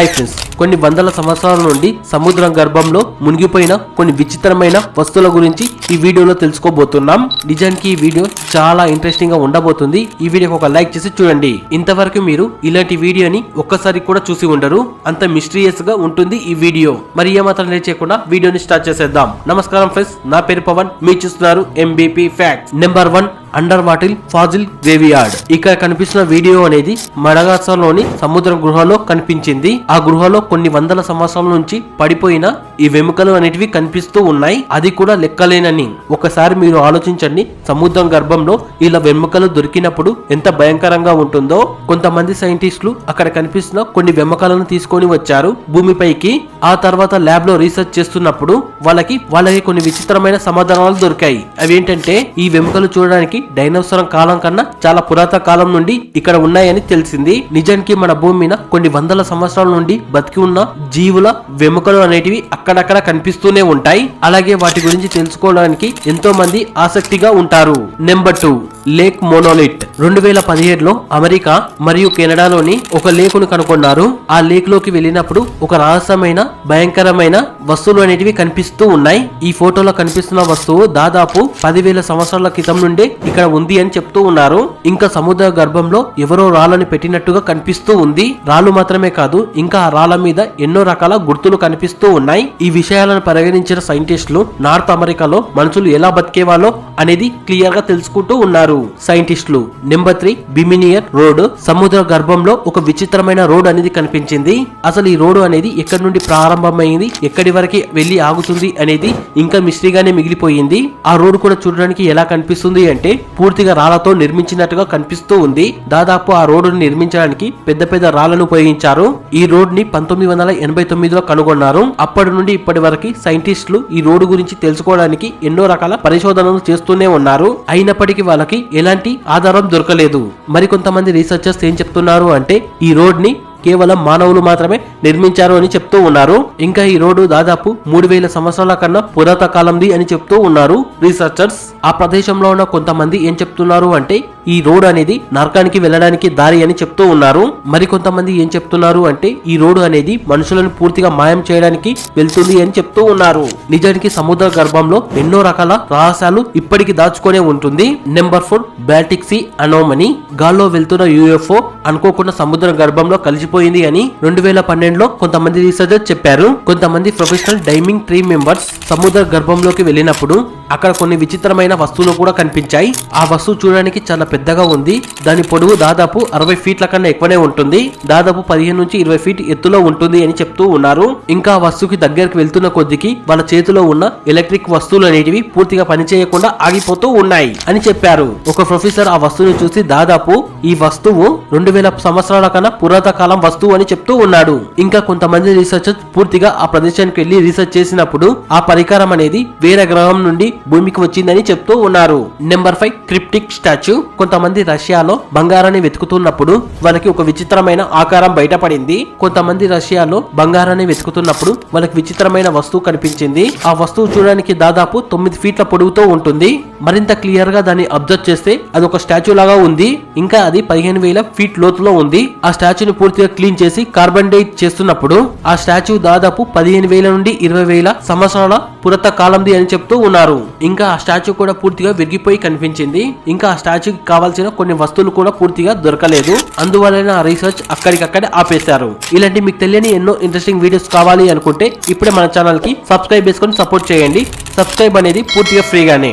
Hi friends కొన్ని వందల సంవత్సరాల నుండి సముద్రం గర్భంలో మునిగిపోయిన కొన్ని విచిత్రమైన వస్తువుల గురించి ఈ వీడియోలో తెలుసుకోబోతున్నాం. నిజానికి ఈ వీడియో చాలా ఇంట్రెస్టింగ్గా ఉండబోతుంది. ఈ వీడియోకి ఒక లైక్ చేసి చూడండి. ఇంతవరకు మీరు ఇలాంటి వీడియోని ఒక్కసారి కూడా చూసి ఉండరు. అంత మిస్టీరియస్గా ఉంటుంది ఈ వీడియో. మరి ఏమాత్రం లేట్ చేయకుండా వీడియోని స్టార్ట్ చేసేద్దాం. నమస్కారం ఫ్రెండ్స్ నా పేరు పవన్. మీరు చూస్తున్నారు MBP fact number one under water fossil graveyard. ఇక్కడ కనిపిస్తున్న వీడియో అనేది మడగాసర్లోని సముద్ర గృహలో కనిపించింది. ఆ గృహలో కొన్ని వందల సంవత్సరాల నుంచి పడిపోయిన ఈ వెముకలు అనేటివి కనిపిస్తూ ఉన్నాయి. అది కూడా లెక్కలేనని. ఒకసారి మీరు ఆలోచించండి. సముద్రం గర్భంలో ఇలా వెముకలు దొరికినప్పుడు ఎంత భయంకరంగా ఉంటుందో. కొంతమంది సైంటిస్టులు అక్కడ కనిపిస్తున్న కొన్ని వెముకలను తీసుకొని వచ్చారు. భూమిపైకి ఆ తర్వాత ల్యాబ్లో రీసెర్చ్ చేస్తున్నప్పుడు వాళ్ళకి వాళ్ళకి కొన్ని విచిత్రమైన సమాధానాలు దొరికాయి. అవేంటంటే ఈ వెముకలు చూడడానికి డైనోసరం కాలం కన్నా చాలా పురాతన కాలం నుండి ఇక్కడ ఉన్నాయని తెలిసింది. నిజానికి మన భూమి మీద కొన్ని వందల సంవత్సరాల నుండి బతికి ఉన్న జీవుల వెముకలు అనేటివి అక్కడ అక్కడక్కడ కనిపిస్తూనే ఉంటాయి. అలాగే వాటి గురించి తెలుసుకోవడానికి ఎంతో మంది ఆసక్తిగా ఉంటారు. Number two lake monolith. రెండు వేల పదిహేడులో అమెరికా మరియు కెనడాలోని ఒక లేకును కనుగొన్నారు. ఆ లేక్లోకి వెళ్ళినప్పుడు ఒక రహస్యమైన భయంకరమైన వస్తువులు అనేటివి కనిపిస్తూ ఉన్నాయి. ఈ ఫోటోలో కనిపిస్తున్న వస్తువు దాదాపు పదివేల సంవత్సరాల క్రితం నుండే ఇక్కడ ఉంది అని చెప్తూ ఉన్నారు. ఇంకా సముద్ర గర్భంలో ఎవరో రాళ్ళని పెట్టినట్టుగా కనిపిస్తూ ఉంది. రాళ్ళు మాత్రమే కాదు ఇంకా ఆ రాళ్ళ మీద ఎన్నో రకాల గుర్తులు కనిపిస్తూ ఉన్నాయి. ఈ విషయాలను పరిగణించిన సైంటిస్టులు నార్త్ అమెరికాలో మనుషులు ఎలా బతికేవాలో అనేది క్లియర్గా తెలుసుకుంటూ ఉన్నారు. సైంటిస్టులు నెంబర్ త్రీ బిమినియర్ రోడ్. సముద్ర గర్భంలో ఒక విచిత్రమైన రోడ్ అనేది కనిపించింది. అసలు ఈ రోడ్డు అనేది ఎక్కడి నుండి ప్రారంభమైంది? ఎక్కడి వరకు వెళ్ళి ఆగుతుంది అనేది ఇంకా మిస్టరీగానే మిగిలిపోయింది. ఆ రోడ్డు కూడా చూడడానికి ఎలా కనిపిస్తుంది అంటే పూర్తిగా రాళ్ళతో నిర్మించినట్టుగా కనిపిస్తూ ఉంది. దాదాపు ఆ రోడ్డును నిర్మించడానికి పెద్ద పెద్ద రాళ్ళను ఉపయోగించారు. ఈ రోడ్ని పంతొమ్మిది వందల ఎనభై తొమ్మిదిలో కనుగొన్నారు. అప్పటి నుండి ఇప్పటి వరకు సైంటిస్టులు ఈ రోడ్డు గురించి తెలుసుకోవడానికి ఎన్నో రకాల పరిశోధనలు చేస్తూనే ఉన్నారు. అయినప్పటికీ వాళ్ళకి ఎలాంటి ఆధారం దొరకలేదు. మరికొంతమంది రీసెర్చర్స్ ఏం చెప్తున్నారు అంటే ఈ రోడ్ని కేవలం మానవులు మాత్రమే నిర్మించారు అని చెప్తూ ఉన్నారు. ఇంకా ఈ రోడ్డు దాదాపు మూడు వేల సంవత్సరాల కన్నా పురాత కాలంది అని చెప్తూ ఉన్నారు రీసెర్చర్స్. ఆ ప్రదేశంలో ఉన్న కొంతమంది ఏం చెప్తున్నారు అంటే ఈ రోడ్ అనేది నరకానికి వెళ్ళడానికి దారి అని చెప్తూ ఉన్నారు. మరి కొంతమంది ఏం చెప్తున్నారు అంటే ఈ రోడ్డు అనేది మనుషులను పూర్తిగా మాయం చేయడానికి వెళ్తుంది అని చెప్తూ ఉన్నారు. నిజానికి సముద్ర గర్భంలో ఎన్నో రకాల రహస్యాలు ఇప్పటికి దాచుకొనే ఉంటుంది. Number four Baltic anomaly. గాల్లో వెళ్తున్న యూఎఫ్ఓ అనుకోకుండా సముద్ర గర్భంలో కలిసిపోయింది అని రెండు వేల పన్నెండులో కొంతమంది రీసెర్చర్ చెప్పారు. కొంతమంది ప్రొఫెషనల్ డైమింగ్ టీమ్ మెంబర్స్ సముద్ర గర్భంలోకి వెళ్ళినప్పుడు అక్కడ కొన్ని విచిత్రమైన వస్తువులు కూడా కనిపించాయి. ఆ వస్తువు చూడడానికి చాలా పెద్దగా ఉంది. దాని పొడవు దాదాపు అరవై ఫీట్ల కన్నా ఎక్కువనే ఉంటుంది. దాదాపు పదిహేను నుంచి ఇరవై ఫీట్ ఎత్తులో ఉంటుంది అని చెప్తూ ఉన్నారు. ఇంకా ఆ వస్తువుకి దగ్గరికి వెళ్తున్న కొద్దికి వాళ్ళ చేతిలో ఉన్న ఎలక్ట్రిక్ వస్తువులు అనేటివి పూర్తిగా పనిచేయకుండా ఆగిపోతూ ఉన్నాయి అని చెప్పారు. ఒక ప్రొఫెసర్ ఆ వస్తువుని చూసి దాదాపు ఈ వస్తువు రెండు వేల సంవత్సరాల కన్నా పురాతన కాలం వస్తువు అని చెప్తూ ఉన్నాడు. ఇంకా కొంతమంది రీసెర్చర్స్ పూర్తిగా ఆ ప్రదేశానికి వెళ్ళి రీసెర్చ్ చేసినప్పుడు ఆ పరికరం అనేది వేరే గ్రహం నుండి భూమికి వచ్చిందని చెప్తూ ఉన్నారు. Number five cryptic statue. కొంతమంది రష్యాలో బంగారాన్ని వెతుకుతున్నప్పుడు వాళ్ళకి ఒక విచిత్రమైన ఆకారం బయటపడింది. కొంతమంది రష్యాలో బంగారాన్ని వెతుకుతున్నప్పుడు వాళ్ళకి విచిత్రమైన వస్తువు కనిపించింది. ఆ వస్తువు చూడడానికి దాదాపు తొమ్మిది ఫీట్ల పొడవుతో ఉంటుంది. మరింత క్లియర్గా దాన్ని అబ్జర్వ్ చేస్తే అది ఒక స్టాచ్యూ లాగా ఉంది. ఇంకా అది పదిహేను వేల ఫీట్ లోతులో ఉంది. ఆ స్టాచ్యూని పూర్తిగా క్లీన్ చేసి కార్బన్ డైట్ చేస్తున్నప్పుడు ఆ స్టాచ్యూ దాదాపు పదిహేను వేల నుండి ఇరవై వేల సంవత్సరాల పురత కాలంది అని చెప్తూ ఉన్నారు. ఇంకా ఆ స్టాచ్యూ కూడా పూర్తిగా విరిగిపోయి కనిపించింది. ఇంకా ఆ స్టాచ్యూకి కావాల్సిన కొన్ని వస్తువులు కూడా పూర్తిగా దొరకలేదు. అందువలన ఆ రీసెర్చ్ అక్కడికక్కడే ఆపేశారు. ఇలాంటి మీకు తెలియని ఎన్నో ఇంట్రెస్టింగ్ వీడియోస్ కావాలి అనుకుంటే ఇప్పుడే మన ఛానల్కి సబ్స్క్రైబ్ చేసుకొని సపోర్ట్ చేయండి. సబ్స్క్రైబ్ అనేది పూర్తిగా ఫ్రీగానే.